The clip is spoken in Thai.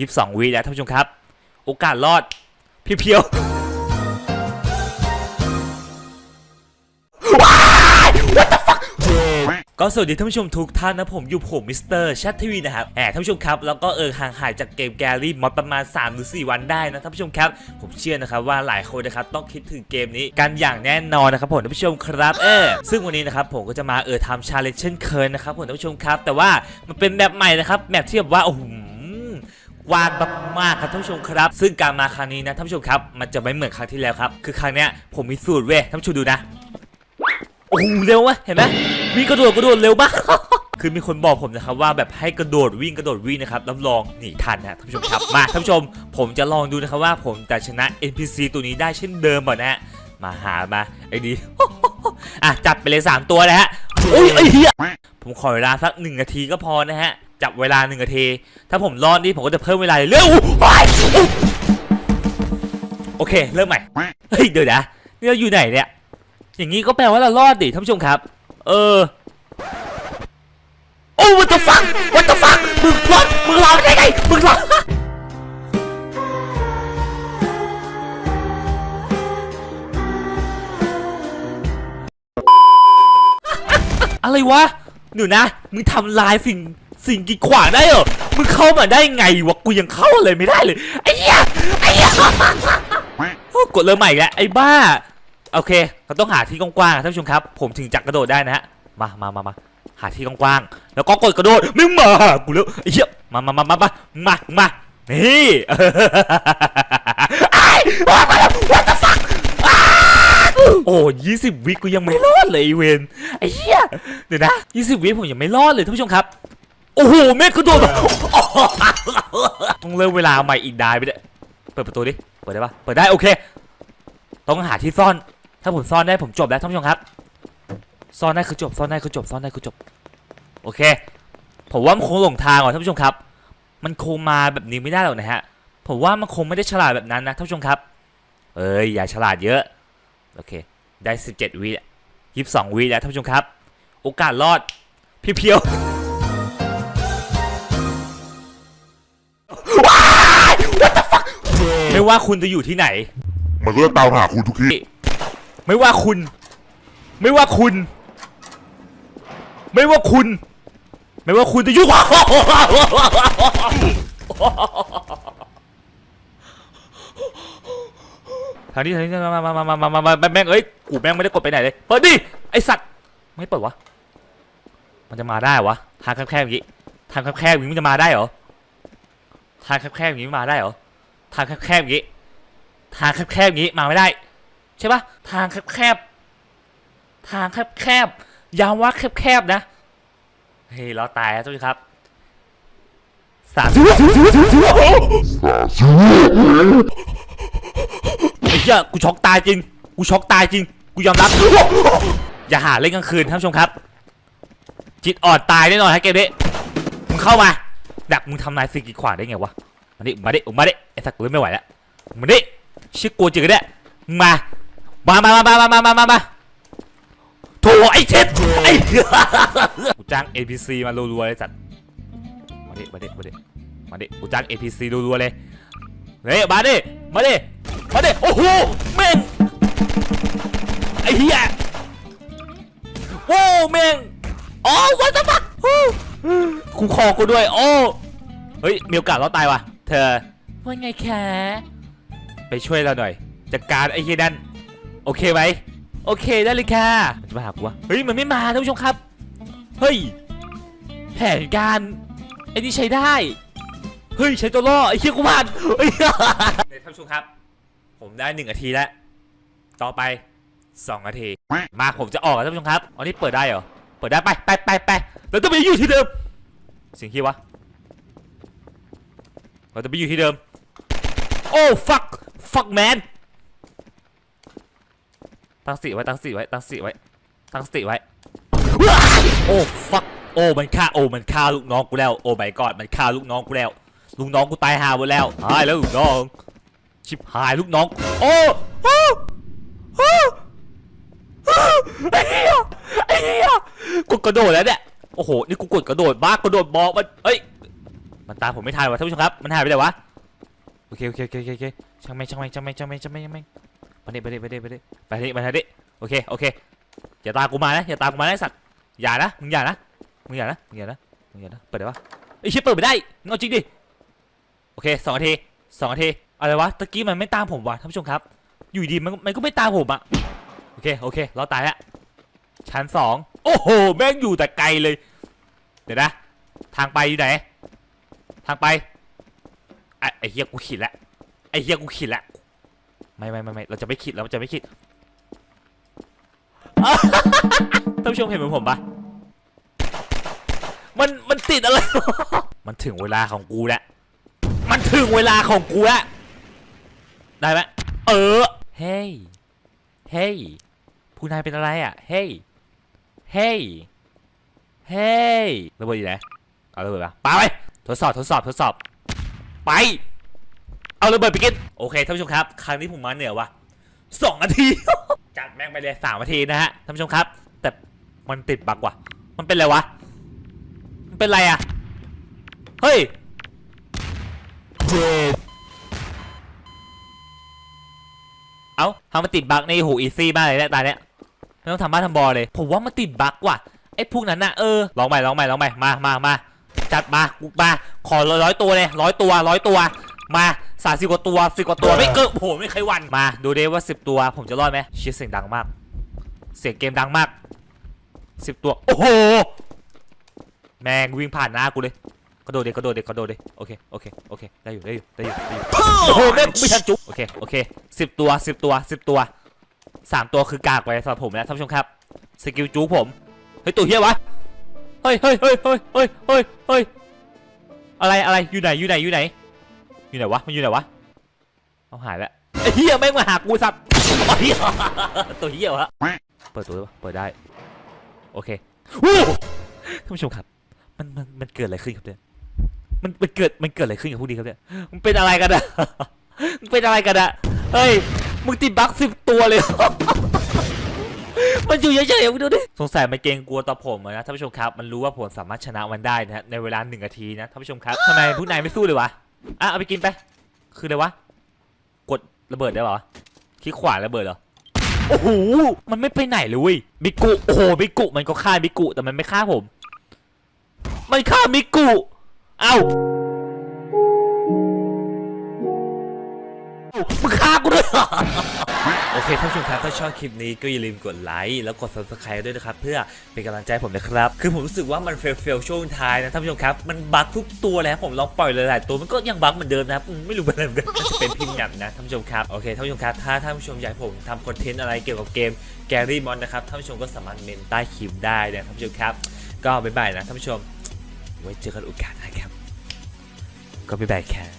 ยีิบสองวิแล้วท่านผู้ชมครับ โอกาสรอดเพียวๆว้าย What the fuck ก็สวัสดีท่านผู้ชมทุกท่านนะผมอยู่ผมมิสเตอร์ชัตทวีนะครับแหมท่านผู้ชมครับแล้วก็เออห่างหายจากเกมแกลลี่มอดประมาณ3หรือ4วันได้นะท่านผู้ชมครับ ผมเชื่อนะครับว่าหลายคนนะครับต้องคิดถึงเกมนี้กันอย่างแน่นอนนะครับผมท่านผู้ชมครับเออซึ่งวันนี้นะครับผมก็จะมาเออทำชาเลนจ์เช่นเคยนะครับผมท่านผู้ชมครับ แต่ว่ามันเป็นแบบใหม่นะครับแบบที่แบบว่าโอ้โห วางมากๆครับท่านผู้ชมครับ ซึ่งการมาครั้งนี้นะท่านผู้ชมครับมันจะไม่เหมือนครั้งที่แล้วครับ คือครั้งเนี้ยผมมีสูตรเว้ยท่านผู้ชมดูนะโอ้โหเร็ววะเห็นไหมวิ่งกระโดดกระโดดเร็วมาก คือมีคนบอกผมนะครับว่าแบบให้กระโดดวิ่งกระโดดวิ่งนะครับรับรองหนีทันนะท่านผู้ชมครับมาท่านผู้ชม ผมจะลองดูนะครับว่าผมจะชนะ NPC ตัวนี้ได้เช่นเดิมป่ะนะฮะมาหามาไอ้ดีอะจัดไปเลยสามตัวนะฮะโอ้ยไอ้เหี้ยผมขอเวลาสักหนึ่งนาทีก็พอนะฮะ จับเวลาหนึ่งนาที ถ้าผมรอดนี่ผมก็จะเพิ่มเวลาเร็วไปโอเค เริ่มใหม่ เฮ้ย เดี๋ยวนะนี่เราอยู่ไหนเนี่ย อย่างนี้ก็แปลว่าเรารอดดิท่านผู้ชมครับ เออ โอ้ what the fuck what the fuck มึงรอดมึงรอดได้ไงมึงรอดอะไรวะหนูนะ มึงทำลายสิ่ง สิ่งกีดขวางได้เหรอ มึงเข้ามาได้ไงวะ กูยังเข้าเลยไม่ได้เลย ไอ้เหี้ยไอ้เหี้ยโอ้กดเริ่มใหม่แล้วไอ้บ้า โอเค เราต้องหาที่กว้างๆอะท่านผู้ชมครับ ผมถึงจะกระโดดได้นะฮะ มามามามาหาที่กว้างๆ แล้วก็กดกระโดดมึงมากูแล้วไอ้เหี้ย มามามามามามามานี่ไอ้ว่ามาแล้ว what the fuck อ้าโอ้ยี่สิบวิกูยังไม่รอดเลยไอ้เวนไอ้เหี้ย เดี๋ยวนะยี่สิบวิผมยังไม่รอดเลยท่านผู้ชมครับ โอ้โหเม็ดกระโดดต้องเริ่มเวลาใหม่อีกได้ไปเลยเปิดประตูดิ เปิดได้ปะเปิดได้โอเค ต้องหาที่ซ่อน ถ้าผมซ่อนได้ผมจบแล้วท่านผู้ชมครับ ซ่อนได้คือจบ ซ่อนได้คือจบ ซ่อนได้คือจบ โอเค ผมว่ามันคงหลงทางอะท่านผู้ชมครับ มันคงมาแบบนี้ไม่ได้หรอกนะฮะ ผมว่ามันคงไม่ได้ฉลาดแบบนั้นนะท่านผู้ชมครับ เอ้ยอย่าฉลาดเยอะ โอเค ได้ 17วิยี่สิบสองวิแล้วท่านผู้ชมครับ โอกาสรอดเพียว ว่าคุณจะอยู่ที่ไหน มันก็จะตามหาคุณทุกที่ ไม่ว่าคุณ ไม่ว่าคุณ ไม่ว่าคุณ ไม่ว่าคุณจะยุ่งทางนี้ทางนี้มามามามามามามาแม่งเอ้ยกูแม่งไม่ได้กดไปไหนเลยเปิดดิไอสัตว์ไม่เปิดวะมันจะมาได้วะทางแคบๆอย่างงี้ทางแคบๆอย่างงี้มันจะมาได้เหรอทางแคบๆอย่างงี้มาได้เหรอทางแคบๆอย่างงี้ ทางแคบๆอย่างงี้มาไม่ได้ ใช่ปะทางแคบๆทางแคบๆย้ำว่าแคบๆนะเฮ้ยเราตายแล้วทุกท่านครับสามไอ้เหี้ยกูช็อกตายจริง กูช็อกตายจริง กูยอมรับ อย่าหาเล่นกลางคืนท่านผู้ชมครับ จิตอ่อนตายแน่นอนฮะเกมนี้มึงเข้ามาดักมึงทำลายสิ่งกีดขวางได้ไงวะ มาดิมาดิมาดิไอ้สักกูไม่ไหวแล้วมาดิชื่อกลัวจริงกันเนี่ยมามามามามามามามามาโถไอ้เช็ดไอ้กูจ้าง APC มารัวๆเลยสัตว์มาดิมาดิมาดิมาดิกูจ้าง APC รัวๆเลยเฮ้ยมาดิมาดิมาดิโอ้โหแม่งไอ้เหี้ยโอ้แม่งอ๋อวันตะฟักกูคอกูด้วยโอ้เฮ้ยมีโอกาสรอดตายว่ะ เธอว่าไงแคไปช่วยเราหน่อย จัดการไอ้เฮียนั่นโอเคไหมโอเคได้เลยค่ะมันจะมาหากูวะเฮ้ยมันไม่มาท่านผู้ชมครับ เฮ้ย แผนการไอ้นี่ใช้ได้ เฮ้ยใช้ตัวล่อไอ้เฮียกูผ่านเฮ้ยท่านผู้ชมครับ ผมได้หนึ่งนาทีแล้ว ต่อไปสองนาที มาผมจะออกแล้วท่านผู้ชมครับอันนี้เปิดได้เหรอ เปิดได้ไปไปไปไปเราจะไปอยู่ที่เดิมเสิ่งที่วะ เราจะไปอยู่ที่เดิม โอ้ fuck fuck man ตั้งสติไว้ตั้งสติไว้ตั้งสติไว้ตั้งสติไว้โอ้ fuck โอ้มันฆ่าโอ้มันฆ่าลูกน้องกูแล้วโอ้ my god มันฆ่าลูกน้องกูแล้วลูกน้องกูตายหาหมดแล้วหายแล้วลูกน้อง ชิบหายลูกน้อง โอ้โอ้โอ้ไอ้เหี้ยไอ้เหี้ยกูกระโดดแล้วเนี่ยโอ้โหนี่กูกดกระโดดบ้ากระโดดบอกมันเอ้ย มันตามผมไม่ทันวะท่านผู้ชมครับ มันหายไปไหนวะ โอเคโอเคโอเคโอเคช่างแม่งช่างแม่งช่างแม่งช่างแม่งช่างแม่งช่างแม่งมาดิมาดิมาดิมาดิไปดิมาดิโอเคโอเคอย่าตามกูมานะอย่าตามกูมานะไอ้สัตว์อย่านะมึงอย่านะมึงอย่านะมึงอย่านะมึงอย่านะเปิดได้ปะไอ้ชิบเปิดไม่ได้มึงอาจริงดิโอเคสองนาทีสองนาทีอะไรวะตะกี้มันไม่ตามผมว่ะท่านผู้ชมครับ อยู่ดีมันมันก็ไม่ตามผมอะโอเคโอเคเราตายแล้วชั้นสองโอ้โหแม่งอยู่แต่ไกลเลย เดี๋ยวนะ ทางไปอยู่ไหน ทางไปไอ้ไอ้เฮียกูขิดแล้วไอ้เฮียกูขิดแล้วไม่ไม่ไม่ไม่เราจะไม่ขิดเราจะไม่ขิดท่านผู้ชมเห็นเหมือนผมปะมันมันติดอะไร มันถึงเวลาของกูแล้ว มันถึงเวลาของกูแล้ว ได้ไหมเออ เฮ้ย เฮ้ย ผู้นายเป็นอะไรอะ เฮ้ย เฮ้ย เฮ้ยระเบิดอยู่ไหน เอาระเบิดมาปาไป ทดสอบทดสอบทดสอบ ไป เอาระเบิดไปกินโอเคท่านผู้ชมครับ ครั้งนี้ผมมาเหนือว่ะสองนาที จัดแม่งไปเลยสามนาทีนะฮะท่านผู้ชมครับ แต่มันติดบักว่ะ มันเป็นอะไรวะ มันเป็นอะไรอะ เฮ้ยเจ็ดเอ้าทำมาติดบักในหูอีซี่มากเลยเนี่ยตาเนี้ยไม่ต้องทำบ้านทำบอเลย ผมว่ามันติดบักว่ะไอ้พวกนั้นน่ะเออลองใหม่ลองใหม่ลองใหม่มามามา จัดมากูมาขอร้อยตัวเลยร้อยตัวร้อยตัว มาสามสิบกว่าตัวสิบกว่าตัวไม่เกินโอ้โหไม่เคยหวันมา ดูดิว่าสิบตัวผมจะรอดไหมเชียเสียงดังมาก เสียงเกมดังมากสิบตัว โอ้โห แม่งวิ่งผ่านหน้ากูเลยกระโดดเด็กกระโดดเด็กกระโดดเด็กโอเคโอเคโอเคได้อยู่ได้อยู่ได้อยู่ได้อยู่โอ้โหแม่งไม่ทันจุ๊บโอเคโอเคสิบตัวสิบตัวสิบตัวสามตัวคือกากไปสำหรับผมนะท่านผู้ชมครับสกิลจู๊ผมเฮ้ยตัวเฮียวะ เฮ้ยเฮ้ยเฮ้ยเฮ้ยเฮ้ยเฮ้ยเฮ้ยอะไรอะไรอยู่ไหนอยู่ไหนอยู่ไหนอยู่ไหนวะมันอยู่ไหนวะเอาหายแล้วไอ้เหี้ยแม่งมาหากูสัตว์ไอ้เหี้ยตัวเหี้ยวะเปิดตัวได้ปะเปิดได้โอเคท่านผู้ชมครับ มันมันมันเกิดอะไรขึ้นครับเนี่ยมันมันเกิดมันเกิดอะไรขึ้นกับพวกนี้ครับเนี่ยมันเป็นอะไรกันอะมันเป็นอะไรกันอะเฮ้ยมึงติดบั๊กสิบตัวเลย มันอยู่เฉยๆมึงดูดิ สงสัยมันเกรงกลัวต่อผมอะนะท่านผู้ชมครับ มันรู้ว่าผมสามารถชนะมันได้นะฮะในเวลาหนึ่งนาทีนะท่านผู้ชมครับทำไมพวกนายไม่สู้เลยวะ อะเอาไปกินไป คืออะไรวะ กดระเบิดได้เหรอคลิกขวาระเบิดเหรอ โอ้โห มันไม่ไปไหนเลยเว้ยมิกุ โอ้โหมิกุ มันก็ฆ่ามิกุ แต่มันไม่ฆ่าผม มันฆ่ามิกุเอ้าเอ้ามึงฆ่ากูด้วยเหรอ อเคท่านผู้ชมครับถ้าชอบคลิปนี้ก็อย่าลืมกดไลค์แล้วกด subscribe ด้วยนะครับ เพื่อเป็นกำลังใจผมนะครับ คือผมรู้สึกว่ามันเฟลเฟลช่วงท้ายนะท่านผู้ชมครับ มันบั๊กทุกตัวเลยครับผมลองปล่อยหลายๆตัวมันก็ยังบั๊กเหมือนเดิมนะครับอืมไม่รู้เป็นอะไรเหมือนกันน่าจะเป็นพิมพ์หยับนะท่านผู้ชมครับโอเคท่านผู้ชมครับถ้าท่านผู้ชมอยากให้ผมทำคอนเทนต์อะไรเกี่ยวกับเกมแกรี่มอนนะครับท่านผู้ชมก็สามารถเมนใต้คลิปได้นะท่านผู้ชมครับ ก็บ๊ายบายนะท่านผู้ชม ไว้เจอกันโอกาสหน้าครับ ก็บ๊ายบายครับ